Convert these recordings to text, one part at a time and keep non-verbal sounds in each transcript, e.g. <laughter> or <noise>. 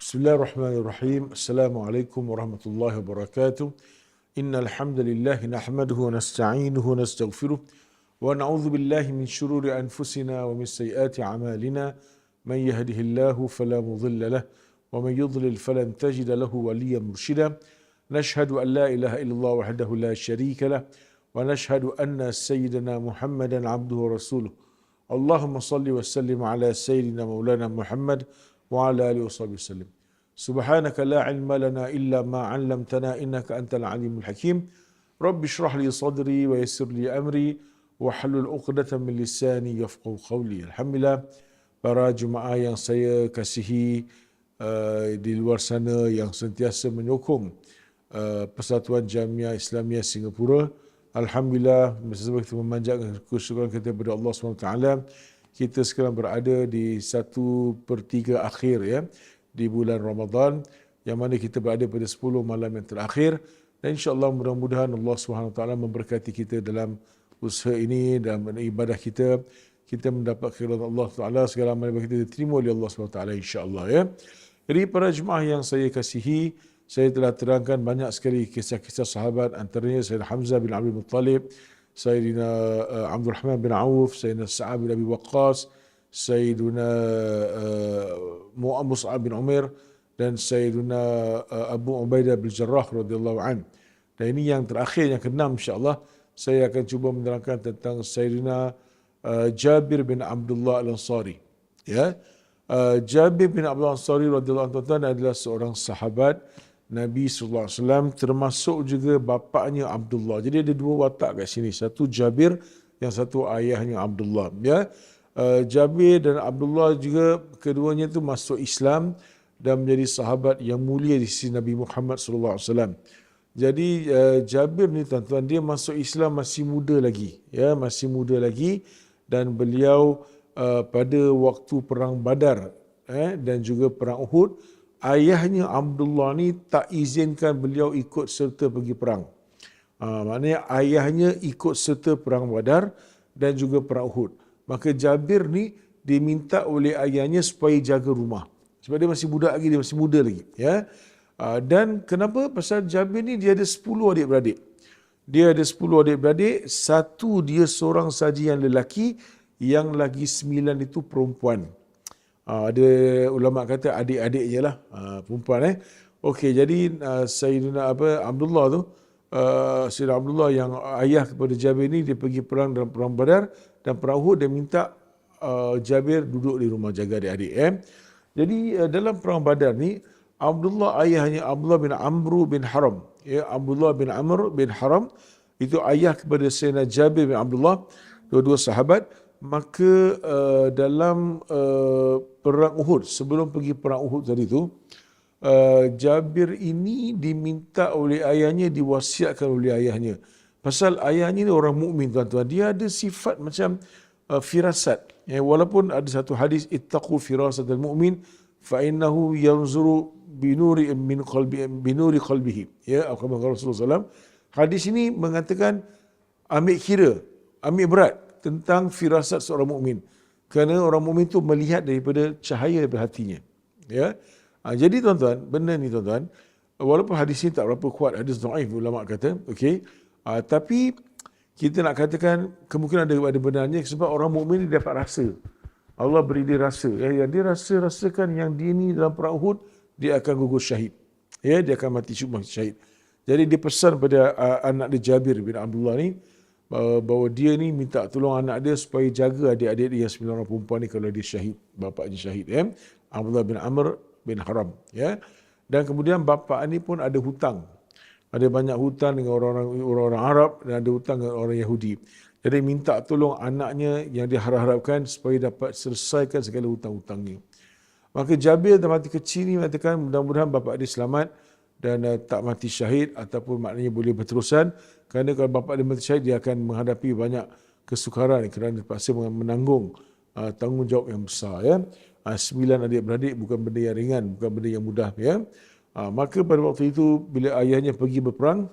بسم الله الرحمن الرحيم. السلام عليكم ورحمة الله وبركاته. إن الحمد لله نحمده ونستعينه ونستغفره ونعوذ بالله من شرور أنفسنا ومن سيئات أعمالنا. من يهده الله فلا مضل له ومن يضلل فلن تجد له وليا مرشدا. نشهد أن لا إله إلا الله وحده لا شريك له ونشهد أن سيدنا محمدا عبده ورسوله. اللهم صل وسلم على سيدنا مولانا محمد وعلى آله وصحبه وسلم سبحانك لا علم لنا إلا ما علمتنا إنك أنت العليم الحكيم رب اشرح لي صدري ويسر لي أمري wahlul uqdatan min lisani yafqahu qawli. Alhamdulillah para jemaah yang saya kasihi uh, di luar sana yang sentiasa menyokong uh, Persatuan Jamiah Islamia Singapura. Alhamdulillah bersama kita memanjatkan kesyukuran kita kepada Allah SWT. Kita sekarang berada di satu per tiga akhir ya di bulan Ramadan yang mana kita berada pada 10 malam yang terakhir dan insya-Allah mudah-mudahan Allah SWT memberkati kita dalam usaha ini dan ibadah kita kita mendapat khairat Allah Taala segala amal kita diterima oleh Allah SWT insya-Allah ya. Jadi para jemaah yang saya kasihi, saya telah terangkan banyak sekali kisah-kisah sahabat antaranya Sayyidina Hamzah bin Abdul Muttalib, Abdul Rahman bin Auf, Sayyidina Sa'ad bin Abi Waqqas, Sayyidina uh, Mus'ab bin Umar dan Sayyidina uh, Abu Ubaidah bin Jarrah radhiyallahu an. Dan ini yang terakhir yang keenam insya-Allah saya akan cuba menerangkan tentang Sayyidina uh, Jabir bin Abdullah Al-Ansari. Ya. Uh, Jabir bin Abdullah Al-Ansari radhiyallahu anhu adalah seorang sahabat Nabi wasallam termasuk juga bapaknya Abdullah. Jadi ada dua watak kat sini. Satu Jabir, yang satu ayahnya Abdullah. Ya. Uh, Jabir dan Abdullah juga keduanya itu masuk Islam dan menjadi sahabat yang mulia di sisi Nabi Muhammad wasallam. Jadi uh, Jabir ni tuan-tuan dia masuk Islam masih muda lagi, ya masih muda lagi dan beliau uh, pada waktu perang Badar eh, dan juga perang Uhud ayahnya Abdullah ni tak izinkan beliau ikut serta pergi perang. Uh, maknanya ayahnya ikut serta perang Badar dan juga perang Uhud. Maka Jabir ni diminta oleh ayahnya supaya jaga rumah. Sebab dia masih budak lagi, dia masih muda lagi, ya. Ah, dan kenapa? Pasal Jabir ni dia ada 10 adik-beradik. Dia ada 10 adik-beradik, satu dia seorang saja yang lelaki, yang lagi sembilan itu perempuan. Ah, ada ulama kata adik-adik je lah, ah, perempuan eh. Okey, jadi Sayyidina apa, Abdullah tu, Sayyidina Abdullah yang ayah kepada Jabir ni, dia pergi perang dalam perang Badar dan perang Uhud, dia minta Jabir duduk di rumah jaga adik-adik. Eh. Jadi dalam perang Badar ni, Abdullah ayahnya Abdullah bin Amr bin Haram. Ya, Abdullah bin Amr bin Haram itu ayah kepada Sayyidina Jabir bin Abdullah, dua-dua sahabat. Maka uh, dalam uh, perang Uhud, sebelum pergi perang Uhud tadi itu, uh, Jabir ini diminta oleh ayahnya, diwasiatkan oleh ayahnya. Pasal ayahnya ini orang mukmin tuan-tuan. Dia ada sifat macam uh, firasat. Ya, walaupun ada satu hadis, ittaqu firasat al-mu'min, fa'innahu yanzuru binuri min qalbi binuri qalbihi ya kata Rasulullah SAW hadis ini mengatakan ambil kira ambil berat tentang firasat seorang mukmin kerana orang mukmin itu melihat daripada cahaya daripada hatinya. Ya? Ha, jadi tuan-tuan benda ni tuan-tuan walaupun hadis ini tak berapa kuat hadis dhaif ulama kata okey? Ha, tapi kita nak katakan kemungkinan ada ada benarnya sebab orang mukmin dia dapat rasa. Allah beri dia rasa. Ya, dia rasa rasakan yang dia ni dalam perang Uhud dia akan gugur syahid. Ya, dia akan mati syahid. Jadi dia pesan pada uh, anak dia Jabir bin Abdullah ni bahawa dia ni minta tolong anak dia supaya jaga adik-adik dia sembilan orang perempuan ni kalau dia syahid, bapaknya syahid ya. Abdullah bin Amr bin Haram ya. Dan kemudian bapa ni pun ada hutang. Ada banyak hutang dengan orang-orang orang-orang Arab dan ada hutang dengan orang Yahudi. Jadi minta tolong anaknya yang diharap-harapkan supaya dapat selesaikan segala hutang-hutangnya. Maka Jabir dan mati kecil ni mengatakan mudah-mudahan bapa dia selamat dan uh, tak mati syahid ataupun maknanya boleh berterusan kerana kalau bapa dia mati syahid dia akan menghadapi banyak kesukaran kerana terpaksa menanggung uh, tanggungjawab yang besar ya. Uh, sembilan adik-beradik bukan benda yang ringan, bukan benda yang mudah ya. Uh, maka pada waktu itu bila ayahnya pergi berperang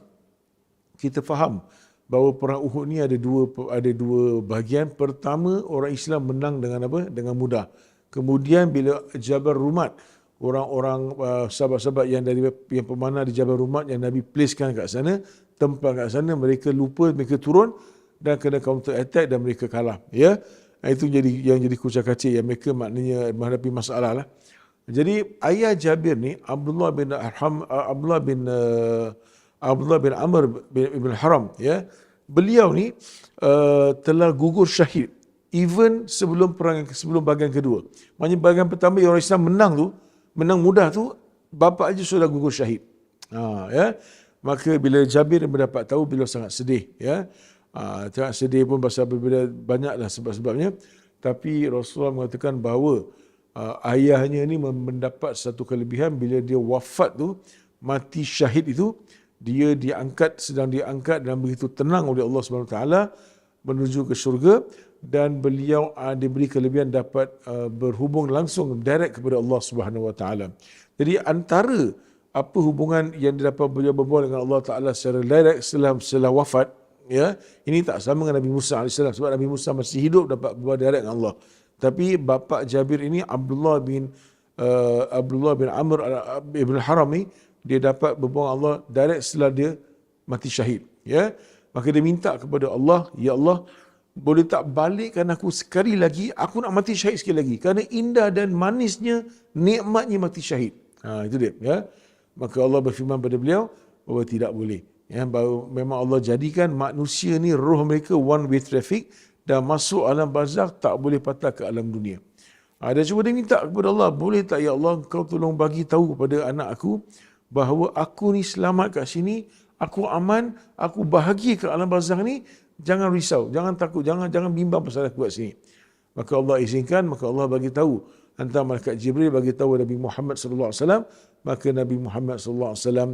kita faham bahawa perang Uhud ni ada dua ada dua bahagian. Pertama orang Islam menang dengan apa? Dengan mudah. Kemudian bila Jabal Rumat, orang-orang uh, sahabat-sahabat yang dari yang pemanah di Jabal Rumat yang Nabi placekan kat sana, tempat kat sana mereka lupa, mereka turun dan kena counter attack dan mereka kalah. Ya. Itu jadi yang jadi kucak kacir yang mereka maknanya menghadapi masalah lah. Jadi ayah Jabir ni Abdullah bin Arham Abdullah bin uh, Abdullah bin Amr bin Ibn Haram ya. Beliau ni uh, telah gugur syahid even sebelum perang sebelum bahagian kedua. Maknanya bahagian pertama yang orang Islam menang tu, menang mudah tu bapa aja sudah gugur syahid. Ha, ya. Maka bila Jabir mendapat tahu beliau sangat sedih ya. Ha, sangat sedih pun pasal berbeda banyaklah sebab-sebabnya. Tapi Rasulullah mengatakan bahawa uh, ayahnya ni mendapat satu kelebihan bila dia wafat tu mati syahid itu dia diangkat sedang diangkat dan begitu tenang oleh Allah Subhanahu taala menuju ke syurga dan beliau uh, diberi kelebihan dapat uh, berhubung langsung direct kepada Allah Subhanahu wa taala. Jadi antara apa hubungan yang didapat beliau berbual dengan Allah taala secara direct setelah setelah wafat ya ini tak sama dengan Nabi Musa AS sebab Nabi Musa masih hidup dapat berbual direct dengan Allah tapi bapa Jabir ini Abdullah bin uh, Abdullah bin Amr ibn Haram ni dia dapat berbuang Allah direct setelah dia mati syahid. Ya, maka dia minta kepada Allah, ya Allah, boleh tak balikkan aku sekali lagi, aku nak mati syahid sekali lagi. Kerana indah dan manisnya, nikmatnya mati syahid. Ha, itu dia. Ya. Maka Allah berfirman pada beliau, bahawa tidak boleh. Ya, bahawa memang Allah jadikan manusia ni roh mereka one way traffic dan masuk alam barzakh tak boleh patah ke alam dunia. Ha, cuba dia minta kepada Allah, boleh tak ya Allah kau tolong bagi tahu kepada anak aku bahawa aku ni selamat kat sini, aku aman, aku bahagia ke alam barzakh ni, jangan risau, jangan takut, jangan jangan bimbang pasal aku kat sini. Maka Allah izinkan, maka Allah bagi tahu antara malaikat Jibril bagi tahu Nabi Muhammad sallallahu alaihi wasallam, maka Nabi Muhammad sallallahu alaihi wasallam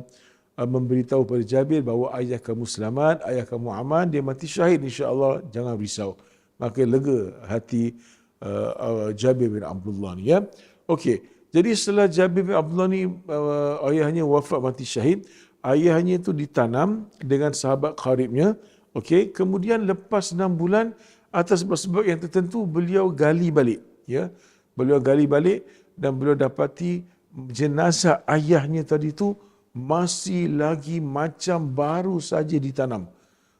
uh, memberitahu pada Jabir bahawa ayah kamu selamat, ayah kamu aman, dia mati syahid insya-Allah, jangan risau. Maka lega hati uh, uh, Jabir bin Abdullah ni ya. Okey. Jadi setelah Jabir bin Abdullah ni uh, ayahnya wafat mati syahid, ayahnya itu ditanam dengan sahabat karibnya. Okey, kemudian lepas enam bulan atas sebab-sebab yang tertentu beliau gali balik, ya. Beliau gali balik dan beliau dapati jenazah ayahnya tadi itu masih lagi macam baru saja ditanam.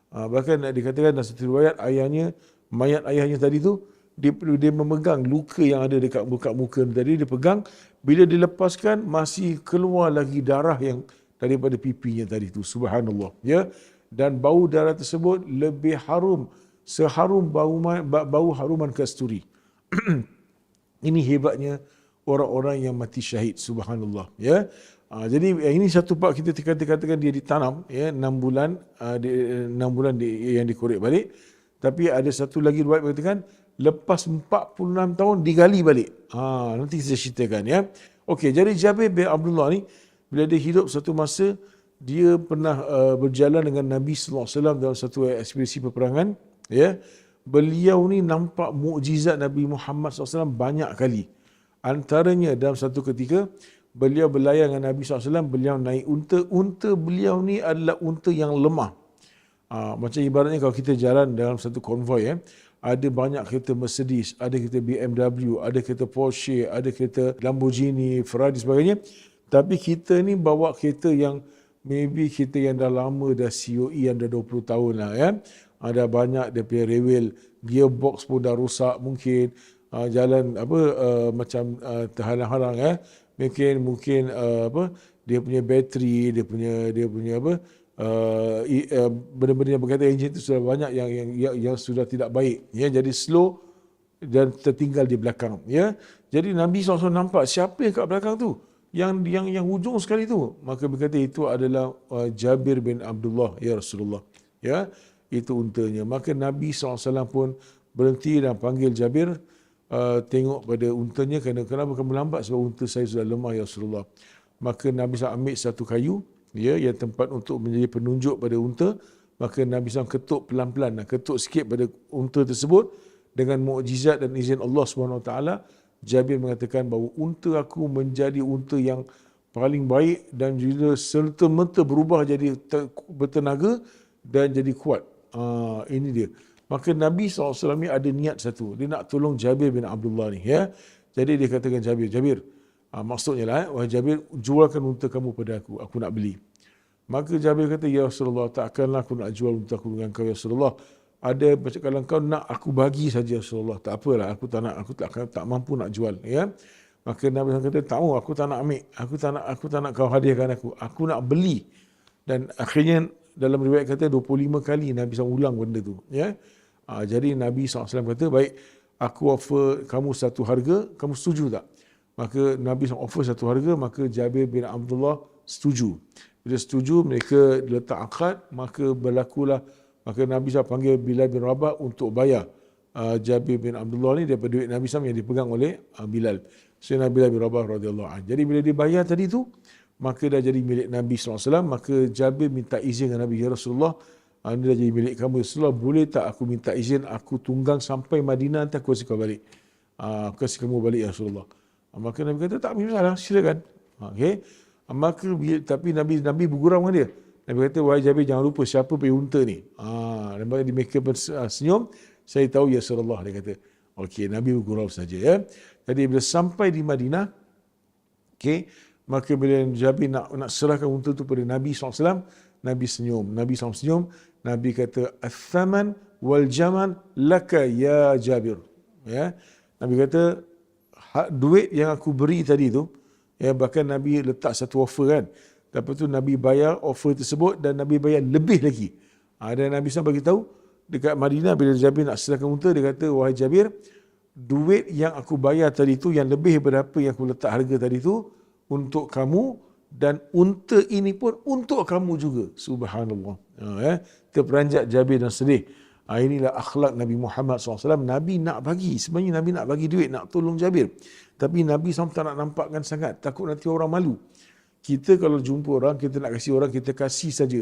Uh, bahkan dikatakan dalam satu riwayat ayahnya mayat ayahnya tadi itu dia, dia memegang luka yang ada dekat muka muka tadi dia pegang. Bila dilepaskan masih keluar lagi darah yang daripada pipinya tadi tu. Subhanallah. Ya dan bau darah tersebut lebih harum seharum bau bau haruman kasturi <clears throat> ini hebatnya orang-orang yang mati syahid subhanallah ya uh, jadi ini satu part kita katakan dia ditanam ya 6 bulan uh, di, 6 bulan di, yang dikorek balik tapi ada satu lagi riwayat mengatakan lepas 46 tahun digali balik. Ha, nanti saya ceritakan ya. Okey, jadi Jabir bin Abdullah ni bila dia hidup satu masa dia pernah uh, berjalan dengan Nabi sallallahu alaihi wasallam dalam satu ekspedisi peperangan, ya. Beliau ni nampak mukjizat Nabi Muhammad SAW banyak kali. Antaranya dalam satu ketika beliau berlayar dengan Nabi SAW, beliau naik unta. Unta beliau ni adalah unta yang lemah. Ha, macam ibaratnya kalau kita jalan dalam satu konvoi, ya, ada banyak kereta Mercedes, ada kereta BMW, ada kereta Porsche, ada kereta Lamborghini, Ferrari sebagainya. Tapi kita ni bawa kereta yang maybe kita yang dah lama dah COE yang dah 20 tahun lah ya. Ada banyak dia punya rewel, gearbox pun dah rosak mungkin. Uh, jalan apa uh, macam uh, terhalang-halang ya. Mungkin mungkin uh, apa dia punya bateri, dia punya dia punya apa uh, uh, benda-benda yang berkaitan enjin itu sudah banyak yang, yang yang yang sudah tidak baik ya jadi slow dan tertinggal di belakang ya jadi Nabi SAW nampak siapa yang kat belakang tu yang yang yang hujung sekali tu maka berkata itu adalah uh, Jabir bin Abdullah ya Rasulullah ya itu untanya. Maka Nabi SAW pun berhenti dan panggil Jabir uh, tengok pada untanya kerana kenapa kamu lambat? Sebab unta saya sudah lemah ya Rasulullah. Maka Nabi SAW ambil satu kayu ya yang tempat untuk menjadi penunjuk pada unta. Maka Nabi SAW ketuk pelan-pelan ketuk sikit pada unta tersebut dengan mukjizat dan izin Allah SWT Jabir mengatakan bahawa unta aku menjadi unta yang paling baik dan juga serta-merta berubah jadi bertenaga dan jadi kuat. Uh, ini dia. Maka Nabi SAW ni ada niat satu. Dia nak tolong Jabir bin Abdullah ni. Ya? Jadi dia katakan Jabir, Jabir, Ha, maksudnya lah, eh, wahai Jabir, jualkan unta kamu pada aku, aku nak beli. Maka Jabir kata, Ya Rasulullah, takkanlah aku nak jual unta aku dengan kau, Ya Rasulullah. Ada macam kalau kau nak aku bagi saja Rasulullah. Tak apalah, aku tak nak, aku tak, tak mampu nak jual. Ya. Maka Nabi SAW kata, tak mau, aku tak nak ambil. Aku tak nak, aku tak nak kau hadiahkan aku. Aku nak beli. Dan akhirnya dalam riwayat kata 25 kali Nabi SAW ulang benda tu. Ya. Ha, jadi Nabi SAW kata, baik, aku offer kamu satu harga, kamu setuju tak? Maka Nabi SAW offer satu harga, maka Jabir bin Abdullah setuju. Bila setuju, mereka letak akad, maka berlakulah, maka Nabi SAW panggil Bilal bin Rabah untuk bayar uh, Jabir bin Abdullah ni daripada duit Nabi SAW yang dipegang oleh uh, Bilal. Sayyidina Bilal bin Rabah radhiyallahu anhu. Jadi bila dia bayar tadi tu, maka dah jadi milik Nabi SAW, maka Jabir minta izin dengan Nabi, Ya Rasulullah, uh, ini dah jadi milik kamu. Rasulullah, boleh tak aku minta izin, aku tunggang sampai Madinah, nanti aku kasih kau balik. Uh, aku kasih kamu balik, Ya Rasulullah. Ah, maka Nabi kata tak masalah, silakan. Ah, okey. Ah, maka tapi Nabi Nabi bergurau dengan dia. Nabi kata wahai Jabir jangan lupa siapa pergi unta ni. Ah, Nabi di mereka senyum, saya tahu ya Rasulullah dia kata. Okey, Nabi bergurau saja ya. Jadi bila sampai di Madinah, okey, maka bila Jabir nak nak serahkan unta tu pada Nabi SAW, Nabi senyum. Nabi SAW senyum. Nabi kata, "Athaman wal jaman laka ya Jabir." Ya. Nabi kata, duit yang aku beri tadi tu, ya bahkan Nabi letak satu offer kan. Lepas tu Nabi bayar offer tersebut dan Nabi bayar lebih lagi. Ha, dan Nabi SAW tahu dekat Madinah bila Jabir nak serahkan unta dia kata wahai Jabir duit yang aku bayar tadi tu yang lebih daripada apa yang aku letak harga tadi tu untuk kamu dan unta ini pun untuk kamu juga subhanallah ha, ya terperanjat Jabir dan sedih Ha, inilah akhlak Nabi Muhammad SAW. Nabi nak bagi. Sebenarnya Nabi nak bagi duit, nak tolong Jabir. Tapi Nabi SAW tak nak nampakkan sangat. Takut nanti orang malu. Kita kalau jumpa orang, kita nak kasih orang, kita kasih saja.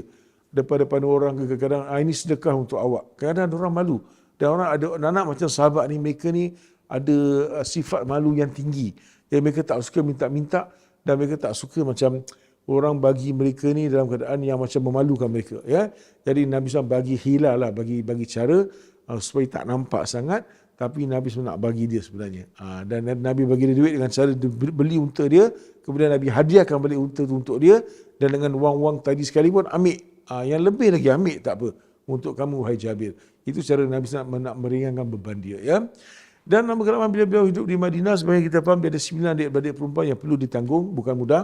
Depan-depan orang kadang-kadang, ah, ini sedekah untuk awak. Kadang-kadang orang malu. Dan orang ada anak macam sahabat ni, mereka ni ada uh, sifat malu yang tinggi. Yang mereka tak suka minta-minta dan mereka tak suka macam orang bagi mereka ni dalam keadaan yang macam memalukan mereka ya jadi Nabi SAW bagi hilal lah bagi bagi cara uh, supaya tak nampak sangat tapi Nabi SAW nak bagi dia sebenarnya uh, dan Nabi bagi dia duit dengan cara beli unta dia kemudian Nabi hadiahkan balik unta tu untuk dia dan dengan wang-wang tadi sekalipun ambil uh, yang lebih lagi ambil tak apa untuk kamu wahai Jabir itu cara Nabi SAW nak meringankan beban dia ya dan nama kelamaan bila beliau hidup di Madinah sebenarnya kita faham dia ada sembilan adik-beradik perempuan yang perlu ditanggung bukan mudah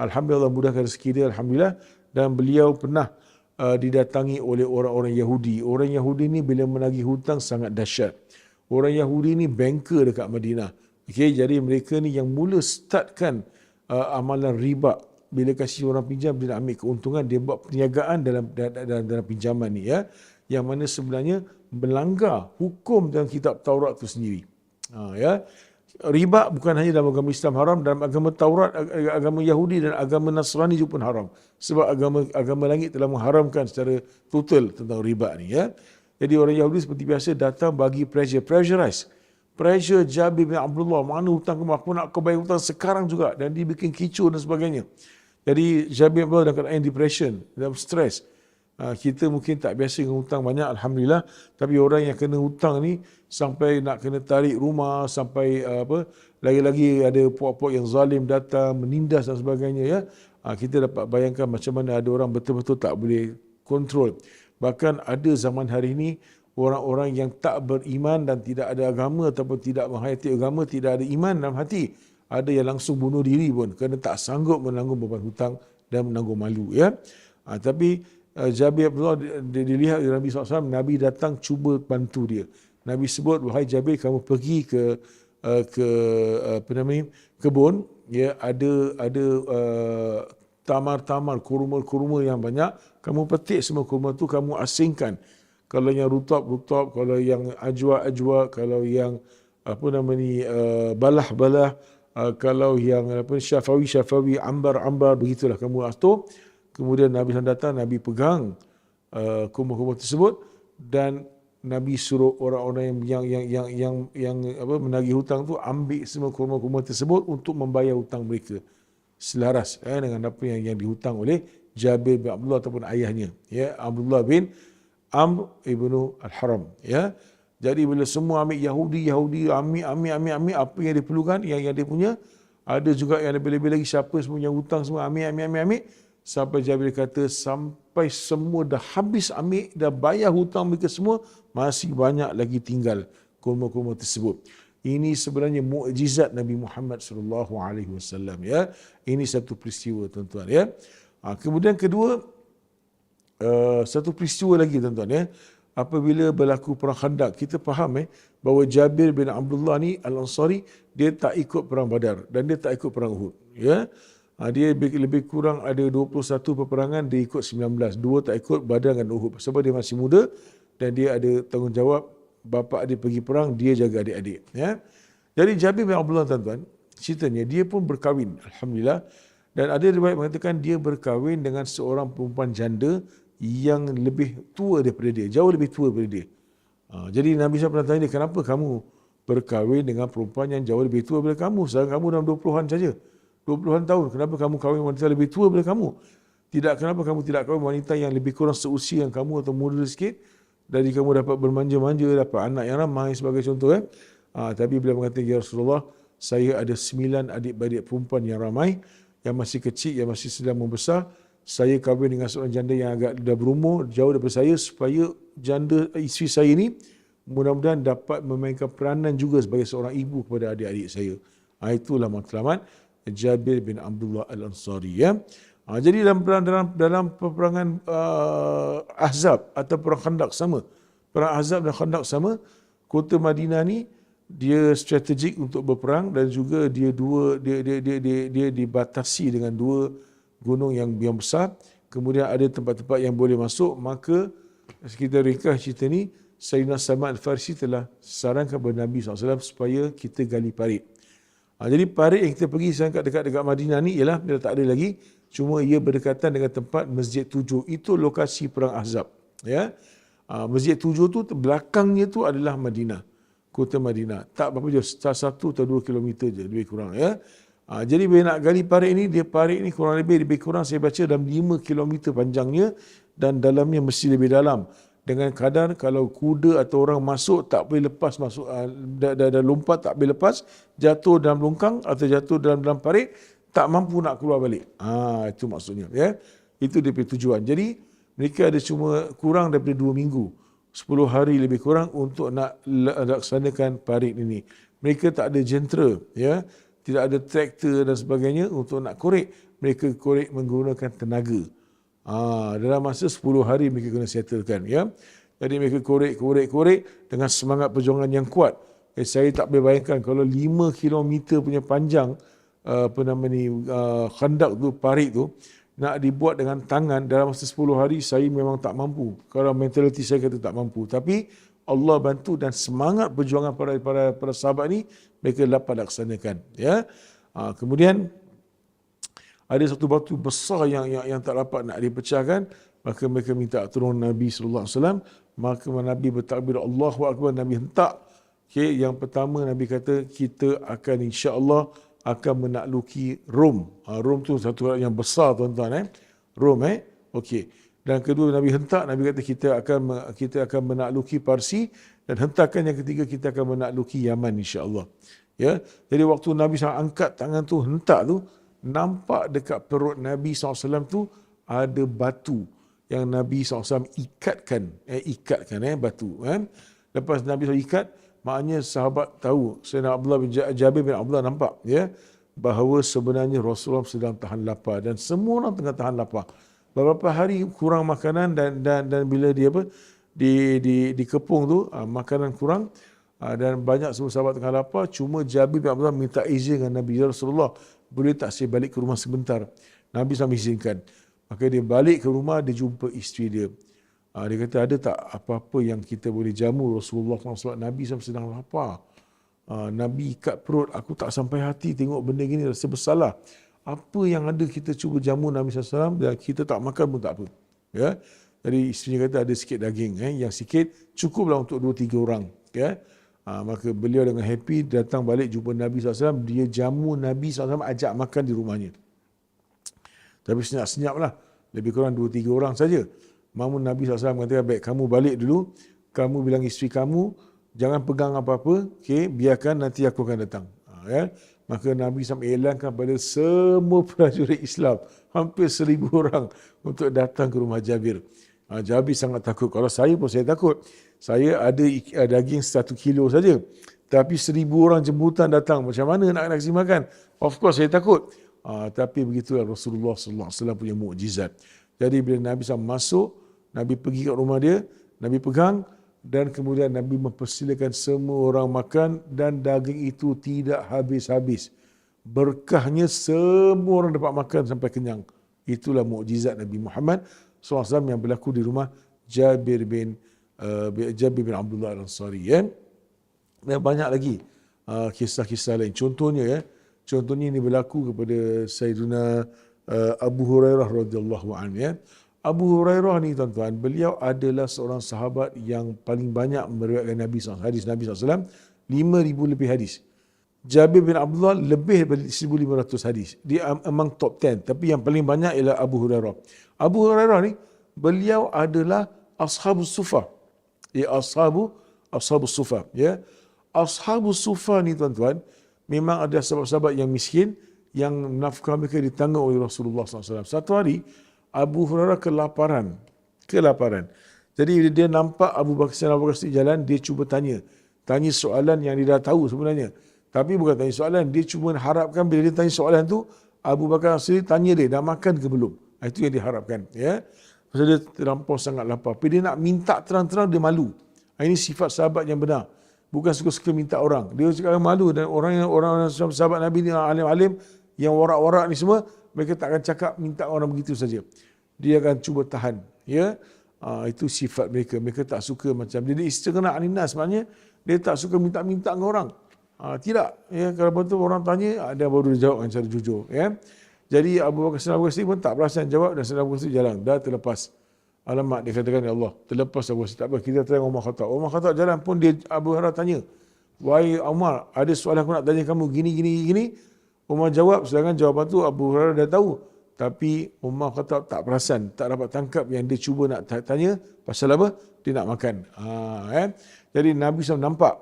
Alhamdulillah mudahkan rezeki dia, Alhamdulillah. Dan beliau pernah uh, didatangi oleh orang-orang Yahudi. Orang Yahudi ni bila menagih hutang sangat dahsyat. Orang Yahudi ni banker dekat Madinah. Okay, jadi mereka ni yang mula startkan uh, amalan riba. Bila kasih orang pinjam, dia nak ambil keuntungan, dia buat perniagaan dalam, dalam, dalam pinjaman ni. ya Yang mana sebenarnya melanggar hukum dalam kitab Taurat itu sendiri. Ha, ya riba bukan hanya dalam agama Islam haram dalam agama Taurat agama Yahudi dan agama Nasrani juga pun haram sebab agama agama langit telah mengharamkan secara total tentang riba ni ya jadi orang Yahudi seperti biasa datang bagi pressure. Pressurize. Pressure Jabir bin Abdullah mana hutang kamu aku nak kau bayar hutang sekarang juga. Dan dia bikin kicau dan sebagainya. Jadi Jabir bin Abdullah dalam keadaan depression dalam stress. Ah, kita mungkin tak biasa dengan hutang banyak alhamdulillah. Tapi orang yang kena hutang ni sampai nak kena tarik rumah sampai uh, apa lagi-lagi ada puak-puak yang zalim datang menindas dan sebagainya ya. Uh, kita dapat bayangkan macam mana ada orang betul-betul tak boleh kontrol bahkan ada zaman hari ini orang-orang yang tak beriman dan tidak ada agama ataupun tidak menghayati agama tidak ada iman dalam hati ada yang langsung bunuh diri pun kerana tak sanggup menanggung beban hutang dan menanggung malu ya uh, tapi Eh, Jabir Abdullah dilihat Nabi SAW, Nabi datang cuba bantu dia. Nabi sebut, wahai Jabir, kamu pergi ke uh, ke uh, apa namanya kebun, ya ada ada uh, tamar-tamar, kurma-kurma yang banyak, kamu petik semua kurma tu, kamu asingkan. Kalau yang rutab-rutab, kalau yang ajwa-ajwa, kalau yang apa nama ni uh, balah-balah, uh, kalau yang apa syafawi-syafawi, ambar-ambar, begitulah kamu atur. Kemudian Nabi SAW datang, Nabi pegang uh, kumah-kumah tersebut dan Nabi suruh orang-orang yang yang yang yang yang apa menagih hutang tu ambil semua kumah-kumah tersebut untuk membayar hutang mereka selaras eh, dengan apa yang yang dihutang oleh Jabir bin Abdullah ataupun ayahnya ya Abdullah bin Amr ibnu Al-Haram ya jadi bila semua ambil Yahudi Yahudi ambil ambil ambil ambil apa yang diperlukan yang yang dia punya Ada juga yang lebih-lebih lagi siapa semua yang hutang semua ambil, ambil, ambil, ambil. Sampai Jabir kata sampai semua dah habis ambil, dah bayar hutang mereka semua, masih banyak lagi tinggal kurma-kurma tersebut. Ini sebenarnya mukjizat Nabi Muhammad sallallahu alaihi wasallam ya. Ini satu peristiwa tuan-tuan ya. Ha, kemudian kedua uh, satu peristiwa lagi tuan-tuan ya. Apabila berlaku perang Khandaq, kita faham eh bahawa Jabir bin Abdullah ni Al-Ansari dia tak ikut perang Badar dan dia tak ikut perang Uhud ya. Ha, dia lebih, lebih kurang ada 21 peperangan dia ikut 19. Dua tak ikut Badar dan Uhud sebab dia masih muda dan dia ada tanggungjawab bapa dia pergi perang dia jaga adik-adik ya. Jadi Jabir bin Abdullah tuan-tuan ceritanya dia pun berkahwin alhamdulillah dan ada riwayat mengatakan dia berkahwin dengan seorang perempuan janda yang lebih tua daripada dia, jauh lebih tua daripada dia. Ha, jadi Nabi SAW pernah tanya dia, kenapa kamu berkahwin dengan perempuan yang jauh lebih tua daripada kamu? Sekarang kamu dalam 20-an saja. 20-an tahun, kenapa kamu kahwin wanita lebih tua daripada kamu? Tidak, kenapa kamu tidak kahwin wanita yang lebih kurang seusia yang kamu atau muda sikit? Dari kamu dapat bermanja-manja, dapat anak yang ramai sebagai contoh. Eh? Ha, tapi bila mengatakan, Ya Rasulullah, saya ada sembilan adik-beradik perempuan yang ramai, yang masih kecil, yang masih sedang membesar, saya kahwin dengan seorang janda yang agak dah berumur jauh daripada saya supaya janda isteri saya ini mudah-mudahan dapat memainkan peranan juga sebagai seorang ibu kepada adik-adik saya. Ha, itulah matlamat Jabir bin Abdullah Al-Ansari ya. Ha, jadi dalam dalam dalam peperangan uh, Ahzab atau perang Khandaq sama. Perang Ahzab dan Khandaq sama. Kota Madinah ni dia strategik untuk berperang dan juga dia dua dia dia dia dia, dia dibatasi dengan dua gunung yang yang besar, kemudian ada tempat-tempat yang boleh masuk, maka kita ringkas cerita ni, Sayyidina Salman Al-Farsi telah sarankan kepada Nabi SAW supaya kita gali parit. Ha, jadi parit yang kita pergi sekarang dekat-dekat Madinah ni ialah dia tak ada lagi, cuma ia berdekatan dengan tempat Masjid Tujuh. Itu lokasi perang Ahzab. Ya. Ha, Masjid Tujuh tu belakangnya tu adalah Madinah. Kota Madinah. Tak berapa jauh, satu atau dua kilometer je lebih kurang. Ya. Ha, jadi bila nak gali parit ini, dia parit ini kurang lebih, lebih kurang saya baca dalam 5 km panjangnya dan dalamnya mesti lebih dalam. Dengan kadar kalau kuda atau orang masuk tak boleh lepas masuk uh, dah, dah, dah lompat tak boleh lepas jatuh dalam longkang atau jatuh dalam dalam parit tak mampu nak keluar balik. Ha, itu maksudnya ya. Itu dia tujuan. Jadi mereka ada cuma kurang daripada dua minggu. 10 hari lebih kurang untuk nak laksanakan parit ini. Mereka tak ada jentera ya tidak ada traktor dan sebagainya untuk nak korek. Mereka korek menggunakan tenaga. Ha, dalam masa 10 hari mereka kena settlekan. Ya? Jadi mereka korek, korek, korek dengan semangat perjuangan yang kuat. Eh, saya tak boleh bayangkan kalau 5 km punya panjang uh, apa nama ni, uh, khandak tu, parit tu, nak dibuat dengan tangan dalam masa 10 hari, saya memang tak mampu. Kalau mentaliti saya kata tak mampu. Tapi Allah bantu dan semangat perjuangan para para para sahabat ni mereka dapat laksanakan ya ha, kemudian ada satu batu besar yang yang, yang tak dapat nak dipecahkan maka mereka minta turun Nabi sallallahu alaihi wasallam. Maka Nabi bertakbir Allahu akbar. Nabi hentak. Okay, yang pertama Nabi kata kita akan insya-Allah akan menakluki Rom. Ha, Rom tu satu yang besar tuan-tuan eh? Rom eh? Okey. Dan kedua Nabi hentak. Nabi kata kita akan kita akan menakluki Parsi. Dan hentakan yang ketiga kita akan menakluki Yaman insya-Allah. Ya. Jadi waktu Nabi SAW angkat tangan tu hentak tu nampak dekat perut Nabi SAW tu ada batu yang Nabi SAW ikatkan. Eh ikatkan eh batu kan. Lepas Nabi SAW ikat maknanya sahabat tahu. Sayyidina Abdullah bin Jabir bin Abdullah nampak ya bahawa sebenarnya Rasulullah sedang tahan lapar dan semua orang tengah tahan lapar. Beberapa hari kurang makanan dan dan dan bila dia apa di di dikepung tu uh, makanan kurang uh, dan banyak semua sahabat tengah lapar. Cuma Jabir bin Abdullah minta izin dengan Nabi ya Rasulullah boleh tak saya balik ke rumah sebentar Nabi SAW izinkan maka dia balik ke rumah dia jumpa isteri dia uh, dia kata ada tak apa-apa yang kita boleh jamu Rasulullah SAW Nabi SAW sedang lapar uh, Nabi ikat perut aku tak sampai hati tengok benda gini rasa bersalah apa yang ada kita cuba jamu Nabi SAW dan kita tak makan pun tak apa. Ya. Jadi isterinya kata ada sikit daging. Eh. Yang sikit cukuplah untuk dua tiga orang. Ya. Ha, maka beliau dengan happy datang balik jumpa Nabi SAW. Dia jamu Nabi SAW ajak makan di rumahnya. Tapi senyap-senyap lah. Lebih kurang dua tiga orang saja. Mamun Nabi SAW kata, baik kamu balik dulu. Kamu bilang isteri kamu, jangan pegang apa-apa. Okay, biarkan nanti aku akan datang. Ha, ya. Maka Nabi SAW elankan pada semua <laughs> prajurit Islam, hampir seribu orang untuk datang ke rumah Jabir. Ha, Jabir sangat takut. Kalau saya pun saya takut. Saya ada daging satu kilo saja. Tapi seribu orang jemputan datang. Macam mana nak kasih makan? Of course saya takut. Ha, tapi begitulah Rasulullah SAW punya mukjizat. Jadi bila Nabi SAW masuk, Nabi pergi ke rumah dia, Nabi pegang, dan kemudian Nabi mempersilakan semua orang makan dan daging itu tidak habis-habis. Berkahnya semua orang dapat makan sampai kenyang. Itulah mukjizat Nabi Muhammad SAW yang berlaku di rumah Jabir bin Jabir bin Abdullah Al-Ansari. Ya. Dan banyak lagi uh, kisah-kisah lain. Contohnya ya, contohnya ini berlaku kepada Sayyidina uh, Abu Hurairah radhiyallahu anhu ya. Abu Hurairah ni tuan-tuan, beliau adalah seorang sahabat yang paling banyak meriwayatkan Nabi SAW, hadis Nabi SAW, 5,000 lebih hadis. Jabir bin Abdullah lebih dari 1,500 hadis. Dia among top 10. Tapi yang paling banyak ialah Abu Hurairah. Abu Hurairah ni, beliau adalah Ashabu Sufa. Ya, Ashabu, Ashabu Sufa. Ya. Ashabu Sufa ni tuan-tuan, memang ada sahabat-sahabat yang miskin, yang nafkah mereka ditanggung oleh Rasulullah SAW. Satu hari, Abu Hurairah kelaparan. Kelaparan. Jadi dia nampak Abu Bakar Siddiq Abu Bakar jalan, dia cuba tanya. Tanya soalan yang dia dah tahu sebenarnya. Tapi bukan tanya soalan, dia cuma harapkan bila dia tanya soalan tu, Abu Bakar Siddiq tanya dia, dah makan ke belum? Ah, itu yang diharapkan. Ya. Pasal dia terlampau sangat lapar. Tapi dia nak minta terang-terang, dia malu. Ah, ini sifat sahabat yang benar. Bukan suka-suka minta orang. Dia cakap malu dan orang yang orang sahabat Nabi ni alim-alim yang warak-warak ni semua mereka tak akan cakap minta orang begitu saja. Dia akan cuba tahan. Ya, uh, itu sifat mereka. Mereka tak suka macam jadi istighnaq aninna sebenarnya dia tak suka minta-minta dengan orang. Uh, tidak. Ya, kalau betul orang tanya, ada baru dia jawab dengan cara jujur. Ya. Jadi Abu Bakar Siddiq Abu pun tak perasan jawab dan Siddiq Abu Bakar jalan. Dah terlepas. Alamak dia katakan ya Allah, terlepas Abu Bakar Tak apa, kita tanya Umar Khattab. Umar Khattab jalan pun dia Abu Hurairah tanya. Wahai Umar, ada soalan aku nak tanya kamu gini gini gini. Umar jawab, sedangkan jawapan tu Abu Hurairah dah tahu. Tapi Umar kata tak perasan, tak dapat tangkap yang dia cuba nak tanya pasal apa? Dia nak makan. Ha, eh? Jadi Nabi SAW nampak.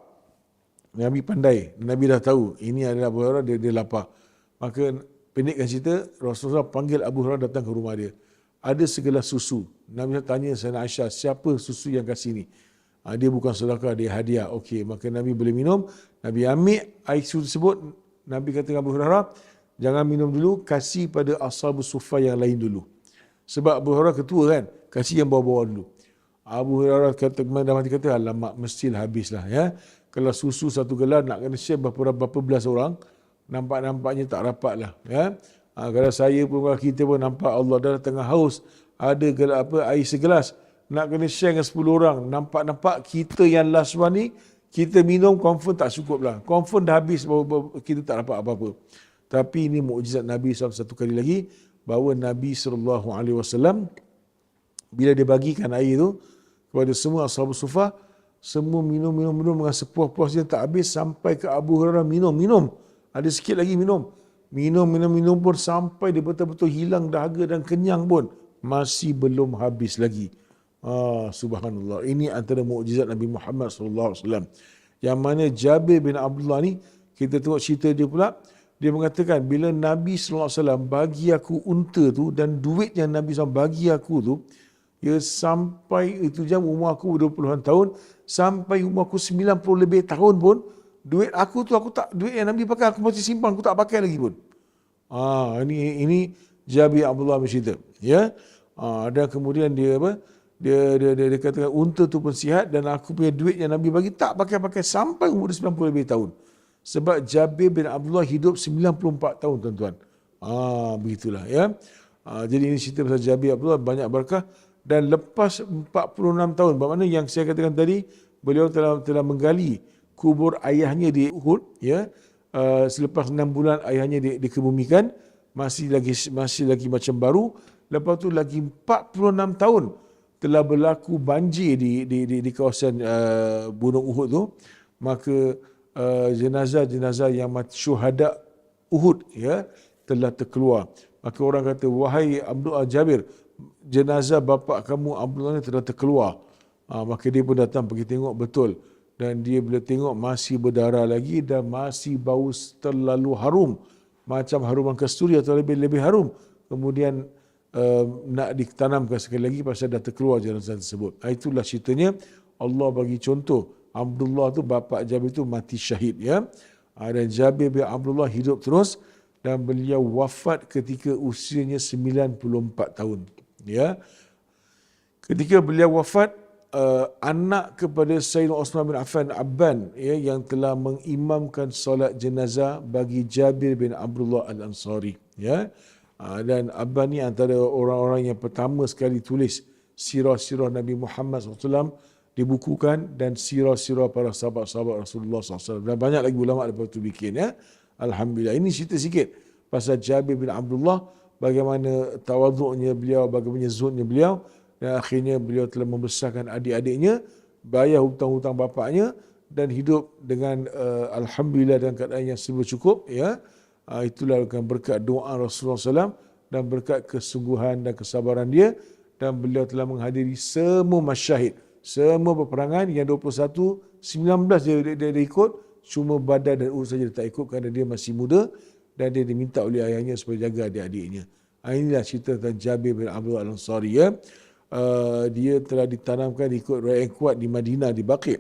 Nabi pandai. Nabi dah tahu. Ini adalah Abu Hurairah, dia, dia lapar. Maka pendekkan cerita, Rasulullah panggil Abu Hurairah datang ke rumah dia. Ada segelas susu. Nabi SAW tanya Sayyidina Aisyah, siapa susu yang kasih ni? Ha, dia bukan sedekah, dia hadiah. Okey, maka Nabi boleh minum. Nabi ambil air susu tersebut, Nabi kata Abu Hurairah, jangan minum dulu, kasih pada ashabu sufa yang lain dulu. Sebab Abu Hurairah ketua kan, kasih yang bawah-bawah dulu. Abu Hurairah kata, dalam hati kata, alamak, mestilah habislah. Ya. Kalau susu satu gelas nak kena share berapa, berapa belas orang, nampak-nampaknya tak rapat lah. Ya. Ha, kalau saya pun, kita pun nampak Allah dah tengah haus, ada gelas, apa air segelas, nak kena share dengan 10 orang, nampak-nampak kita yang last one ni, kita minum confirm tak cukup lah. Confirm dah habis kita tak dapat apa-apa. Tapi ini mukjizat Nabi SAW satu kali lagi bahawa Nabi SAW bila dia bagikan air itu kepada semua ashab sufa semua minum minum minum dengan sepuas-puas dia tak habis sampai ke Abu Hurairah minum minum ada sikit lagi minum minum minum minum pun sampai dia betul-betul hilang dahaga dan kenyang pun masih belum habis lagi Ah, subhanallah. Ini antara mukjizat Nabi Muhammad wasallam. Yang mana Jabir bin Abdullah ni kita tengok cerita dia pula dia mengatakan bila Nabi wasallam bagi aku unta tu dan duit yang Nabi SAW bagi aku tu ya sampai itu jam umur aku 20-an tahun sampai umur aku 90 lebih tahun pun duit aku tu aku tak duit yang Nabi pakai aku masih simpan aku tak pakai lagi pun. Ah ini ini Jabir Abdullah bercerita ya. Ah, dan kemudian dia apa? dia dia dia, dia katakan unta tu pun sihat dan aku punya duit yang Nabi bagi tak pakai-pakai sampai umur 90 lebih tahun. Sebab Jabir bin Abdullah hidup 94 tahun tuan-tuan. Ah begitulah ya. Ah, jadi ini cerita pasal Jabir Abdullah banyak berkah dan lepas 46 tahun bermakna yang saya katakan tadi beliau telah telah menggali kubur ayahnya di Uhud ya. Uh, selepas 6 bulan ayahnya di, dikebumikan masih lagi masih lagi macam baru. Lepas tu lagi 46 tahun telah berlaku banjir di di di, di kawasan uh, Gunung Uhud tu. Maka uh, jenazah-jenazah yang mati syuhada Uhud ya telah terkeluar. Maka orang kata wahai Abdul Jabir jenazah bapa kamu Abdullah telah terkeluar. Uh, maka dia pun datang pergi tengok betul dan dia bila tengok masih berdarah lagi dan masih bau terlalu harum macam haruman kasturi atau lebih-lebih harum kemudian uh, nak ditanamkan sekali lagi pasal dah terkeluar jenazah tersebut. Ah, itulah ceritanya Allah bagi contoh Abdullah tu bapa Jabir tu mati syahid ya. Ah, dan Jabir bin Abdullah hidup terus dan beliau wafat ketika usianya 94 tahun ya. Ketika beliau wafat uh, anak kepada Sayyidina Osman bin Affan Abban ya, yang telah mengimamkan solat jenazah bagi Jabir bin Abdullah Al-Ansari. Ya. Uh, dan Abban ni antara orang-orang yang pertama sekali tulis sirah-sirah Nabi Muhammad SAW dibukukan dan sirah-sirah para sahabat-sahabat Rasulullah SAW. Dan banyak lagi ulama lepas itu bikin. Ya. Alhamdulillah. Ini cerita sikit pasal Jabir bin Abdullah bagaimana tawaduknya beliau, bagaimana zuhudnya beliau dan akhirnya beliau telah membesarkan adik-adiknya, bayar hutang-hutang bapaknya dan hidup dengan uh, alhamdulillah dengan keadaan yang serba cukup ya. Uh, itulah bukan berkat doa Rasulullah SAW dan berkat kesungguhan dan kesabaran dia dan beliau telah menghadiri semua masyahid, semua peperangan yang 21, 19 dia, dia, dia, dia ikut, cuma badan dan urut saja dia tak ikut kerana dia masih muda dan dia diminta oleh ayahnya supaya jaga adik-adiknya. Ah, inilah cerita tentang Jabir bin Abdul Al-Ansari ya. Uh, dia telah ditanamkan ikut rakyat yang kuat di Madinah di Baqi.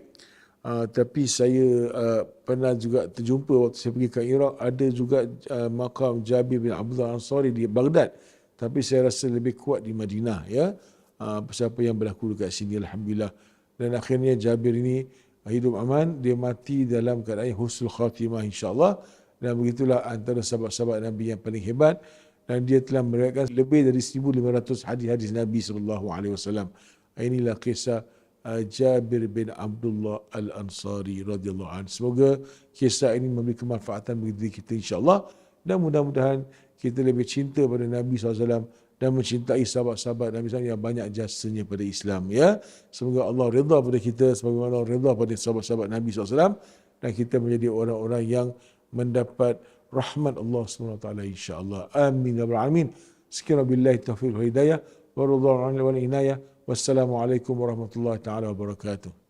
Uh, tapi saya uh, pernah juga terjumpa waktu saya pergi ke Iraq ada juga uh, makam Jabir bin Abdul Ansari di Baghdad. Tapi saya rasa lebih kuat di Madinah ya. Uh, siapa yang berlaku dekat sini alhamdulillah. Dan akhirnya Jabir ini hidup aman, dia mati dalam keadaan husnul khatimah insya-Allah. Dan begitulah antara sahabat-sahabat Nabi yang paling hebat dan dia telah meriwayatkan lebih dari 1500 hadis-hadis Nabi sallallahu alaihi wasallam. Inilah kisah uh, Jabir bin Abdullah Al-Ansari radhiyallahu anhu. Semoga kisah ini memberi kemanfaatan bagi diri kita insya-Allah dan mudah-mudahan kita lebih cinta pada Nabi SAW dan mencintai sahabat-sahabat Nabi SAW yang banyak jasanya pada Islam. Ya, Semoga Allah redha pada kita, semoga Allah redha pada sahabat-sahabat Nabi SAW dan kita menjadi orang-orang yang mendapat rahmat Allah SWT insyaAllah. Amin. Ya Alamin. Sekian billahi taufiq wa hidayah. Wa ridha wa inayah. Wassalamualaikum warahmatullahi taala wabarakatuh.